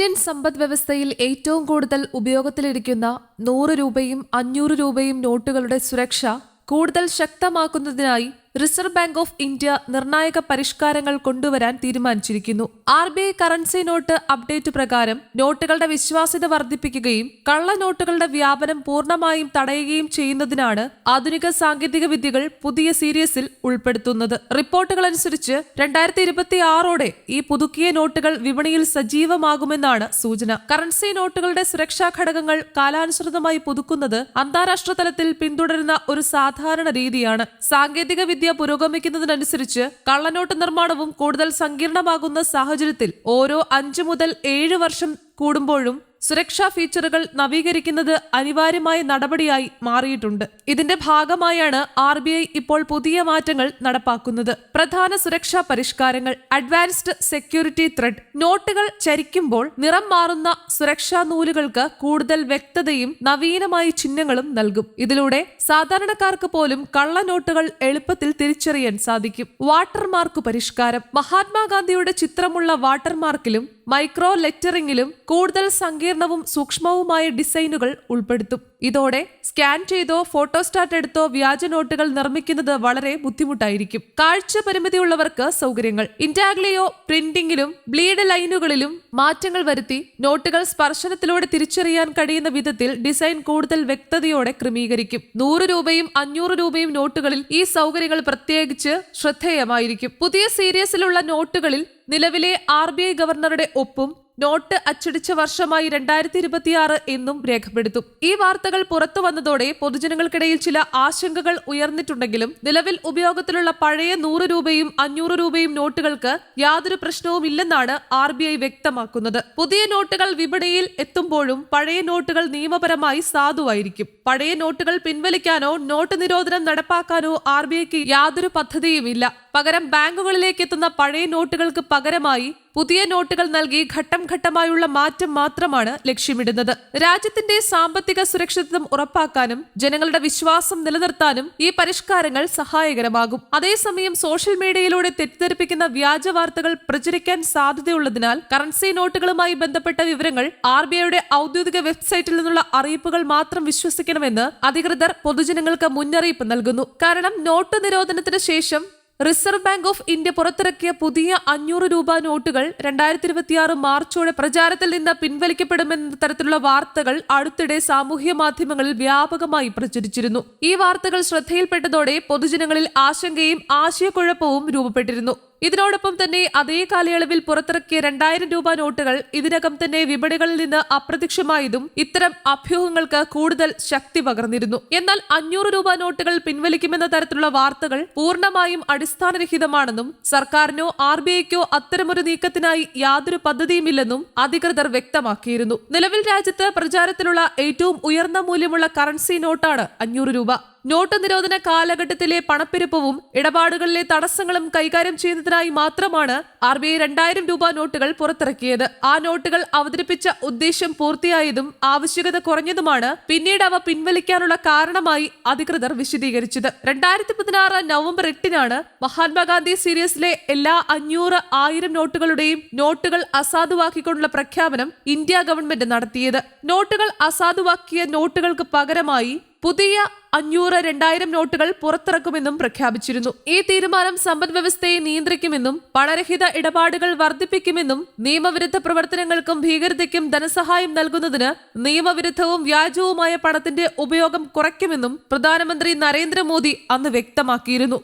Indian സമ്പദ് വ്യവസ്ഥയിൽ ഏറ്റവും കൂടുതൽ ഉപയോഗത്തിലിരിക്കുന്ന നൂറ് രൂപയും അഞ്ഞൂറ് രൂപയും നോട്ടുകളുടെ സുരക്ഷ കൂടുതൽ ശക്തമാക്കുന്നതിനായി റിസർവ് ബാങ്ക് ഓഫ് ഇന്ത്യ നിർണായക പരിഷ്കാരങ്ങൾ കൊണ്ടുവരാൻ തീരുമാനിച്ചിരിക്കുന്നു. R B I currency note update പ്രകാരം നോട്ടുകളുടെ വിശ്വാസ്യത വർദ്ധിപ്പിക്കുകയും കള്ള നോട്ടുകളുടെ വ്യാപനം പൂർണമായും തടയുകയും ചെയ്യുന്നതിനാണ് ആധുനിക സാങ്കേതിക വിദ്യകൾ പുതിയ സീരീസിൽ ഉൾപ്പെടുത്തുന്നത്. റിപ്പോർട്ടുകൾ അനുസരിച്ച് രണ്ടായിരത്തി ഇരുപത്തി ആറോടെ ഈ പുതുക്കിയ നോട്ടുകൾ വിപണിയിൽ സജീവമാകുമെന്നാണ് സൂചന. കറൻസി നോട്ടുകളുടെ സുരക്ഷാ ഘടകങ്ങൾ കാലാനുസൃതമായി പുതുക്കുന്നത് അന്താരാഷ്ട്ര തലത്തിൽ പിന്തുടരുന്ന ഒരു സാധാരണ രീതിയാണ്. സാങ്കേതിക വിദ്യ പുരോഗമിക്കുന്നതിനനുസരിച്ച് കള്ളനോട്ട് നിർമ്മാണവും കൂടുതൽ സങ്കീർണമാകുന്ന സാഹചര്യത്തിൽ ഓരോ അഞ്ചു മുതൽ ഏഴ് വർഷം കൂടുമ്പോഴും സുരക്ഷാ ഫീച്ചറുകൾ നവീകരിക്കുന്നത് അനിവാര്യമായ നടപടിയായി മാറിയിട്ടുണ്ട്. ഇതിന്റെ ഭാഗമായാണ് ആർ ഇപ്പോൾ പുതിയ മാറ്റങ്ങൾ നടപ്പാക്കുന്നത്. പ്രധാന സുരക്ഷാ പരിഷ്കാരങ്ങൾ അഡ്വാൻസ്ഡ് സെക്യൂരിറ്റി ത്രെഡ് നോട്ടുകൾ ചരിക്കുമ്പോൾ നിറം മാറുന്ന സുരക്ഷാ നൂലുകൾക്ക് കൂടുതൽ വ്യക്തതയും നവീനമായ ചിഹ്നങ്ങളും നൽകും. ഇതിലൂടെ സാധാരണക്കാർക്ക് പോലും കള്ള നോട്ടുകൾ എളുപ്പത്തിൽ തിരിച്ചറിയാൻ സാധിക്കും. വാട്ടർമാർക്ക് പരിഷ്കാരം മഹാത്മാഗാന്ധിയുടെ ചിത്രമുള്ള വാട്ടർമാർക്കിലും മൈക്രോ ലെറ്ററിംഗിലും കൂടുതൽ സങ്കീർണവും സൂക്ഷ്മവുമായ ഡിസൈനുകൾ ഉൾപ്പെടുത്തും. ഇതോടെ സ്കാൻ ചെയ്തോ ഫോട്ടോസ്റ്റാറ്റ് എടുത്തോ വ്യാജ നോട്ടുകൾ നിർമ്മിക്കുന്നത് വളരെ ബുദ്ധിമുട്ടായിരിക്കും. കാഴ്ച പരിമിതിയുള്ളവർക്ക് സൗകര്യങ്ങൾ. ഇന്റാഗ്ലിയോ പ്രിന്റിംഗിലും ബ്ലീഡ് ലൈനുകളിലും മാറ്റങ്ങൾ വരുത്തി നോട്ടുകൾ സ്പർശനത്തിലൂടെ തിരിച്ചറിയാൻ കഴിയുന്ന വിധത്തിൽ ഡിസൈൻ കൂടുതൽ വ്യക്തതയോടെ ക്രമീകരിക്കും. നൂറ് രൂപയും അഞ്ഞൂറ് രൂപയും നോട്ടുകളിൽ ഈ സൗകര്യങ്ങൾ പ്രത്യേകിച്ച് ശ്രദ്ധേയമായിരിക്കും. പുതിയ സീരീസിലുള്ള നോട്ടുകളിൽ നിലവിലെ ആർ ബി ഐ ഗവർണറുടെ ഒപ്പും നോട്ട് അച്ചടിച്ച വർഷമായി രണ്ടായിരത്തി ഇരുപത്തിയാറ് എന്നും രേഖപ്പെടുത്തും. ഈ വാർത്തകൾ പുറത്തു വന്നതോടെ പൊതുജനങ്ങൾക്കിടയിൽ ചില ആശങ്കകൾ ഉയർന്നിട്ടുണ്ടെങ്കിലും നിലവിൽ ഉപയോഗത്തിലുള്ള പഴയ നൂറ് രൂപയും അഞ്ഞൂറ് രൂപയും നോട്ടുകൾക്ക് യാതൊരു പ്രശ്നവും ഇല്ലെന്നാണ് ആർ ബി ഐ വ്യക്തമാക്കുന്നത്. പുതിയ നോട്ടുകൾ വിപണിയിൽ എത്തുമ്പോഴും പഴയ നോട്ടുകൾ നിയമപരമായി സാധുവായിരിക്കും. പഴയ നോട്ടുകൾ പിൻവലിക്കാനോ നോട്ട് നിരോധനം നടപ്പാക്കാനോ ആർ ബി ഐക്ക് യാതൊരു പദ്ധതിയുമില്ല. പകരം ബാങ്കുകളിലേക്ക് എത്തുന്ന പഴയ നോട്ടുകൾക്ക് പകരമായി പുതിയ നോട്ടുകൾ നൽകി ഘട്ടം ഘട്ടമായുള്ള മാറ്റം മാത്രമാണ് ലക്ഷ്യമിടുന്നത്. രാജ്യത്തിന്റെ സാമ്പത്തിക സുരക്ഷിതത്വം ഉറപ്പാക്കാനും ജനങ്ങളുടെ വിശ്വാസം നിലനിർത്താനും ഈ പരിഷ്കാരങ്ങൾ സഹായകരമാകും. അതേസമയം സോഷ്യൽ മീഡിയയിലൂടെ തെറ്റിദ്ധരിപ്പിക്കുന്ന വ്യാജ വാർത്തകൾ പ്രചരിക്കാൻ സാധ്യതയുള്ളതിനാൽ കറൻസി നോട്ടുകളുമായി ബന്ധപ്പെട്ട വിവരങ്ങൾ ആർ ബി ഐയുടെ ഔദ്യോഗിക വെബ്സൈറ്റിൽ നിന്നുള്ള അറിയിപ്പുകൾ മാത്രം വിശ്വസിക്കണമെന്ന് അധികൃതർ പൊതുജനങ്ങൾക്ക് മുന്നറിയിപ്പ് നൽകുന്നു. കാരണം നോട്ട് നിരോധനത്തിന് ശേഷം റിസർവ് ബാങ്ക് ഓഫ് ഇന്ത്യ പുറത്തിറക്കിയ പുതിയ അഞ്ഞൂറ് രൂപ നോട്ടുകൾ രണ്ടായിരത്തി ഇരുപത്തിയാറ് മാർച്ചോടെ പ്രചാരത്തിൽ നിന്ന് പിൻവലിക്കപ്പെടുമെന്ന തരത്തിലുള്ള വാർത്തകൾ അടുത്തിടെ സാമൂഹ്യ മാധ്യമങ്ങളിൽ വ്യാപകമായി പ്രചരിച്ചിരുന്നു. ഈ വാർത്തകൾ ശ്രദ്ധയിൽപ്പെട്ടതോടെ പൊതുജനങ്ങളിൽ ആശങ്കയും ആശയക്കുഴപ്പവും രൂപപ്പെട്ടിരുന്നു. ഇതിനോടൊപ്പം തന്നെ അതേ കാലയളവിൽ പുറത്തിറക്കിയ രണ്ടായിരം രൂപ നോട്ടുകൾ ഇതിനകം തന്നെ വിപണികളിൽ നിന്ന് അപ്രത്യക്ഷമായതും ഇത്തരം അഭ്യൂഹങ്ങൾക്ക് കൂടുതൽ ശക്തി പകർന്നിരുന്നു. എന്നാൽ അഞ്ഞൂറ് രൂപ നോട്ടുകൾ പിൻവലിക്കുമെന്ന തരത്തിലുള്ള വാർത്തകൾ പൂർണമായും അടിസ്ഥാനരഹിതമാണെന്നും സർക്കാരിനോ ആർ ബി ഐക്കോ അത്തരമൊരു നീക്കത്തിനായി യാതൊരു പദ്ധതിയുമില്ലെന്നും അധികൃതർ വ്യക്തമാക്കിയിരുന്നു. നിലവിൽ രാജ്യത്ത് പ്രചാരത്തിലുള്ള ഏറ്റവും ഉയർന്ന മൂല്യമുള്ള കറൻസി നോട്ടാണ് അഞ്ഞൂറ് രൂപ. നോട്ട് നിരോധന കാലഘട്ടത്തിലെ പണപ്പെരുപ്പവും ഇടപാടുകളിലെ തടസ്സങ്ങളും കൈകാര്യം ചെയ്യുന്നതിനായി മാത്രമാണ് ആർ ബി ഐ രണ്ടായിരം രൂപ നോട്ടുകൾ പുറത്തിറക്കിയത്. ആ നോട്ടുകൾ അവതരിപ്പിച്ച ഉദ്ദേശം പൂർത്തിയായതും ആവശ്യകത കുറഞ്ഞതുമാണ് പിന്നീട് അവ പിൻവലിക്കാനുള്ള കാരണമായി അധികൃതർ വിശദീകരിച്ചത്. രണ്ടായിരത്തി പതിനാറ് നവംബർ എട്ടിനാണ് മഹാത്മാഗാന്ധി സീരീസിലെ എല്ലാ അഞ്ഞൂറ് ആയിരം നോട്ടുകളുടെയും നോട്ടുകൾ അസാധുവാക്കിക്കൊണ്ടുള്ള പ്രഖ്യാപനം ഇന്ത്യ ഗവൺമെന്റ് നടത്തിയത്. നോട്ടുകൾ അസാധുവാക്കിയ നോട്ടുകൾക്ക് പകരമായി പുതിയ അഞ്ഞൂറ് രണ്ടായിരം നോട്ടുകൾ പുറത്തിറക്കുമെന്നും പ്രഖ്യാപിച്ചിരുന്നു. ഈ തീരുമാനം സമ്പദ് വ്യവസ്ഥയെ നിയന്ത്രിക്കുമെന്നും പണരഹിത ഇടപാടുകൾ വർദ്ധിപ്പിക്കുമെന്നും നിയമവിരുദ്ധ പ്രവർത്തനങ്ങൾക്കും ഭീകരതയ്ക്കും ധനസഹായം നൽകുന്നതിന് നിയമവിരുദ്ധവും വ്യാജവുമായ പണത്തിന്റെ ഉപയോഗം കുറയ്ക്കുമെന്നും പ്രധാനമന്ത്രി നരേന്ദ്രമോദി അന്ന് വ്യക്തമാക്കിയിരുന്നു.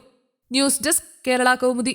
News desk Kerala Kaumudi.